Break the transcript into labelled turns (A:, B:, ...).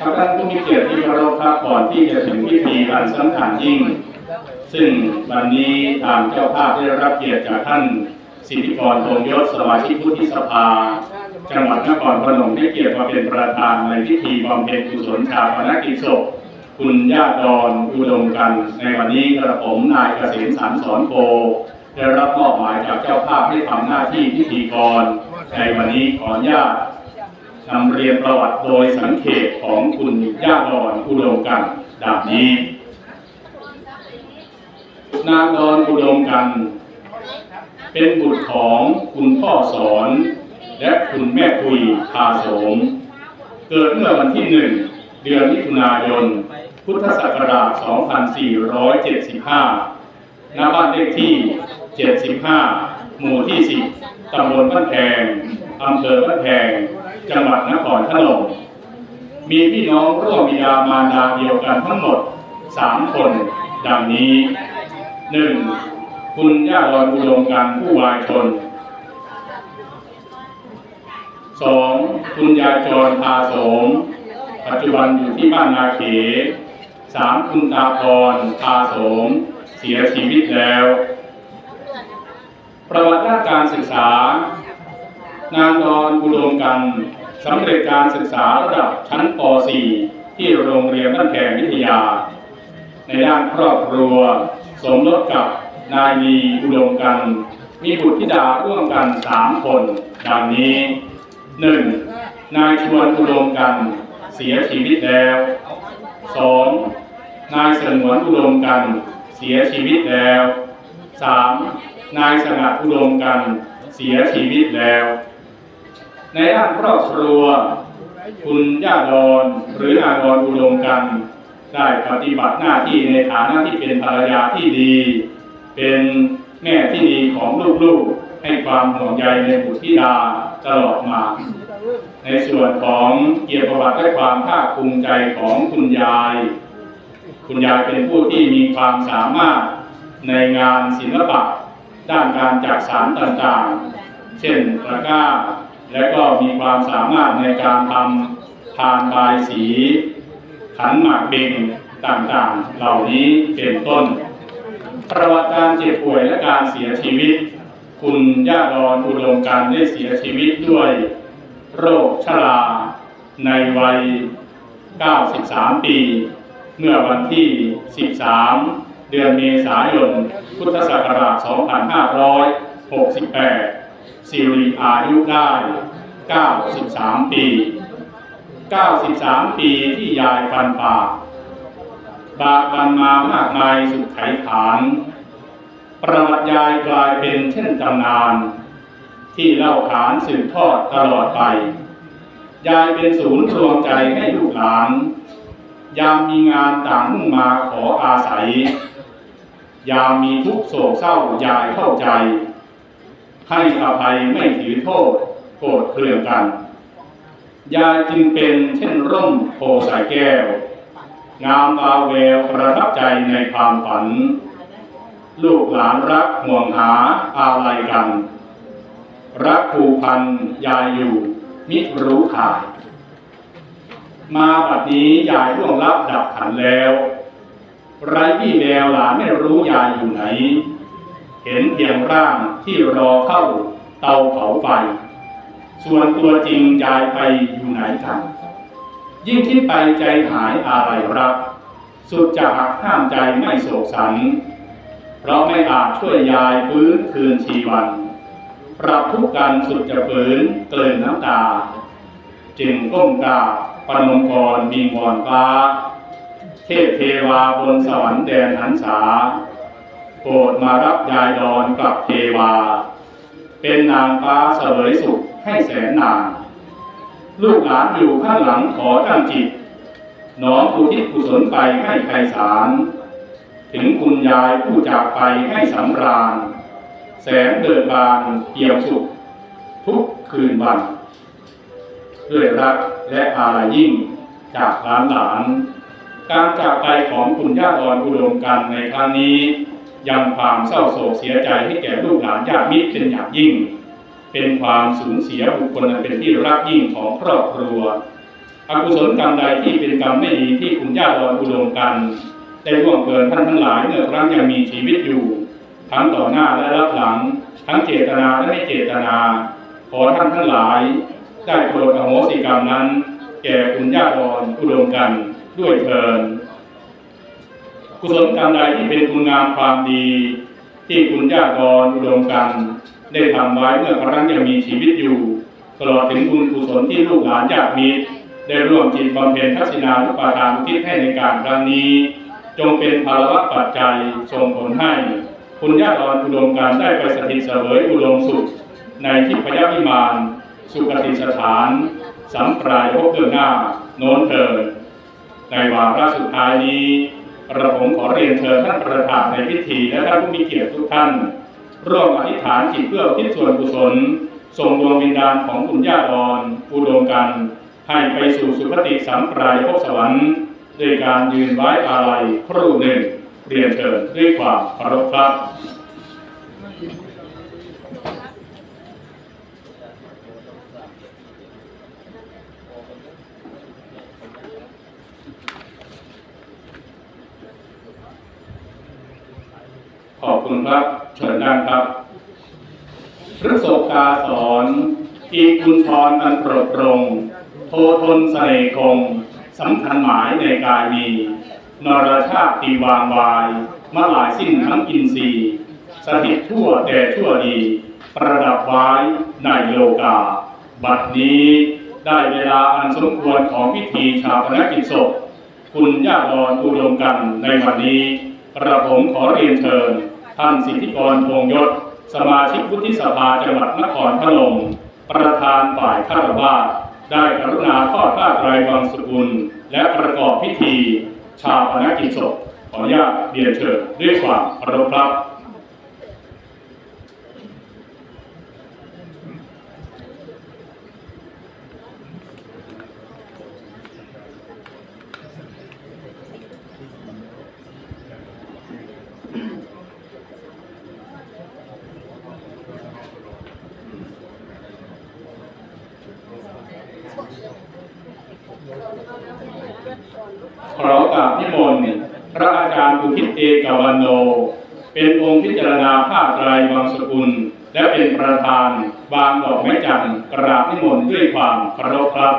A: ครับท่านผู้มีเกียรติที่เคารพครับก่อนที่จะถึงพิธีอันสำคัญยิ่ง ซึ่งวันนี้ทางเจ้าภาพได้รับเกียรติจากท่านสิทธิกรโทยศสมาชิกวุฒิสภา จังหวัดนครพนมได้เกียรติมาเป็นประธานในพิธีบำเพ็ญกุศลชาปนกิจศพคุณญาติดอนอุดมกัน ในวันนี้กระผมนายเกษมสารสอนโพได้รับมอบหมายจากเจ้าภาพให้ทำหน้าที่พิธีกร ในวันนี้ขออนุญาต นำเรียนประวัติโดยสังเขตของคุณย่าดอนอุดมกันดังนี้ นางดอนอุดมกัน เป็นบุตรของคุณพ่อสอน และคุณแม่คุยพาสม เกิดเมื่อวันที่หนึ่งเดือนมิถุนายน พุทธศักราช 2475 ณ บ้านเลขที่ 75 หมู่ที่ 10 ตำบลบ้านแพงอำเภอบ้านแพง จังหวัดนครพนม มีพี่น้องร่วมบิดามารดาเดียวกันทั้งหมด3คนดังนี้ 1. คุณย่าดอนอุดมการผู้วายชน 2. คุณยายจรพาสม ปัจจุบันอยู่ที่บ้านนาเข 3. คุณตาพรพาสม เสียชีวิตแล้ว ประวัติด้านการศึกษา นางดอนอุดมกัน สำเร็จการศึกษาระดับชั้นป .4 ที่โรงเรียนบ้านแพงวิทยา ในด้านครอบครัว สมรสกับนายมีอุดมกัน มีบุตรธิดาร่วมกันสามคน ดังนี้หนึ่งนายชวนอุดมกัน เสียชีวิตแล้วสองนายสงวนอุดมกัน เสียชีวิตแล้วสามนายสงัดอุดมกัน เสียชีวิตแล้ว ในด้านครอบครัว คุณย่าดอนหรือนางดอนอุดมกันได้ปฏิบัติหน้าที่ในฐานะที่เป็นภรรยาที่ดี เป็นแม่ที่ดีของลูกๆ ให้ความห่วงใยในบุตรธิดาตลอดมา ในส่วนของเกียรติประวัติและความภาคภูมิใจของคุณยาย คุณยายเป็นผู้ที่มีความสามารถในงานศิลปะ ด้านการจักสารต่างๆ เช่นตะกร้า และก็มีความสามารถในการทำทานบายสี ขันหมากเบ่งต่างๆ เหล่านี้เป็นต้น ประวัติการเจ็บป่วยและการเสียชีวิต คุณย่าดอนอุดมการได้เสียชีวิตด้วย โรคชราในวัย 93 ปี เมื่อวันที่ 13 เดือนเมษายน พุทธศักราช 2568 สิริอายุได้ 93 ปี 93 ปีที่ยายฟันปากบากบันมามากมายสุดไขฐาน ประวัติยายกลายเป็นเช่นตำนาน ที่เล่าขานสืบทอดตลอดไป ยายเป็นศูนย์รวมใจให้ลูกหลาน ยามมีงานต่างมุ่งมาขออาศัย ยามมีทุกข์โศกเศร้ายายเข้าใจ ให้อภัยไม่ถือโทษโกรธเคืองกัน ยายจึงเป็นเช่นร่มโพสายแก้ว งามตาแววประทับใจในความฝัน ลูกหลานรักห่วงหาอาลัยกัน รักผูกพันยายอยู่มิรู้ขาดมาบัดนี้ยายร่วงรับดับขันแล้ว ไรพี่แววหลานไม่รู้ยายอยู่ไหน เห็นเพียงร่างที่รอเข้าเตาเผาไฟ ส่วนตัวจริงยายไปอยู่ไหนกัน ยิ่งคิดไปใจหายอะไรรักสุดจะหักห้ามใจไม่โศกสัน เพราะไม่อาจช่วยยายฟื้นคืนชีวัน ปรับทุกกันสุดจะฝืนเกลื่นน้ำตา จึงก้มกราบปนมกรบิงวอนฟ้า เทพเทวาบนสวรรค์แดนหันษา โปรดมารับยายดอนกลับเทวา เป็นนางฟ้าเสวยสุขให้แสนนานลูกหลานอยู่ข้างหลังขอตั้งจิตน้อมอุทิศกุศลไปให้ไพศาลถึงคุณยายผู้จากไปให้สำราญ แสงเดินบานเปี่ยมสุข ทุกคืนวัน ด้วยรักและอาลัยยิ่งจากหลานหลาน การจากไปของคุณย่าดอนอุดมกันในครั้งนี้ ยังความเศร้าโศกเสียใจให้แก่ลูกหลานญาติมิตรเป็นอย่างยิ่ง เป็นความสูญเสียบุคคลอันเป็นที่รักยิ่งของครอบครัว อกุศลกรรมใดที่เป็นกรรมไม่ดีที่คุณญาติดอนอุดมกันได้ร่วงเกินท่านทั้งหลายเมื่อครั้งยังมีชีวิตอยู่ ทั้งต่อหน้าและรับหลัง ทั้งเจตนาและไม่เจตนา ขอท่านทั้งหลาย ได้โปรดอโหสิกรรมนั้น แก่คุณญาติดอนอุดมกันด้วยเถิด กุศลกรรมใดที่เป็นคุณงามความดี ที่คุณญาติดอนอุดมกันได้ทำไว้เมื่อครั้งยังมีชีวิตอยู่ ตลอดถึงบุญกุศลที่ลูกหลานญาติมิตรได้ร่วมจิตบำเพ็ญทักษิณานุปาทานทิศให้ในการครั้งนี้ จงเป็นภาระปัจจัยส่งผลให้ คุณญาติดอนอุดมการได้ไปสถิตเสวยอุดมสุข ในทิพยวิมานสุคติสถานสัมปรายภพเบื้องหน้า โน้นเถิดในวาระสุดท้ายนี้ กระผมขอเรียนเชิญท่านประธานในพิธีและท่านผู้มีเกียรติทุกท่าน ร่วมอธิษฐานจิตเพื่อทิศส่วนกุศลส่งดวงวิญญาณของคุณย่าดอนอุดมกัน ให้ไปสู่สุคติสัมปรายภพสวรรค์ด้วยการยืนไว้อาลัยครู่หนึ่งเรียนเชิญด้วยความเคารพครับ ขอบคุณครับเชิญนั่งครับพฤษภกาสอนอีกคุณพรอันโปรดปรง โททนเสน่ห์คงสำคัญหมายในกายมี นรชาติตีวางวายมะหลายสิ้นทั้งอินทรีย์สถิตทั่วแต่ชั่วดี ประดับไว้ในโลกา บัดนี้ได้เวลาอันสมควรของพิธีชาปนกิจศพ คุณญาติดอนอุดมกันในวันนี้กระผมขอเรียนเชิญ ท่านสิทธิกรพงยศ สมาชิกวุฒิสภาจังหวัดนครพนม ประธานฝ่ายคารวารได้กรุณาทอดผ้าไตรบังสกุล และประกอบพิธี ชาปนกิจศพขออนุญาตเรียนเชิญด้วยความเคารพครับ ราบนิมนต์พระอาจารย์บุทิศเอกวันโน เป็นองค์พิจารณาภาพไตรบางสกุล และเป็นประธานวางดอกไม้จันทร์กราบนิมนต์ด้วยความเคารพครับ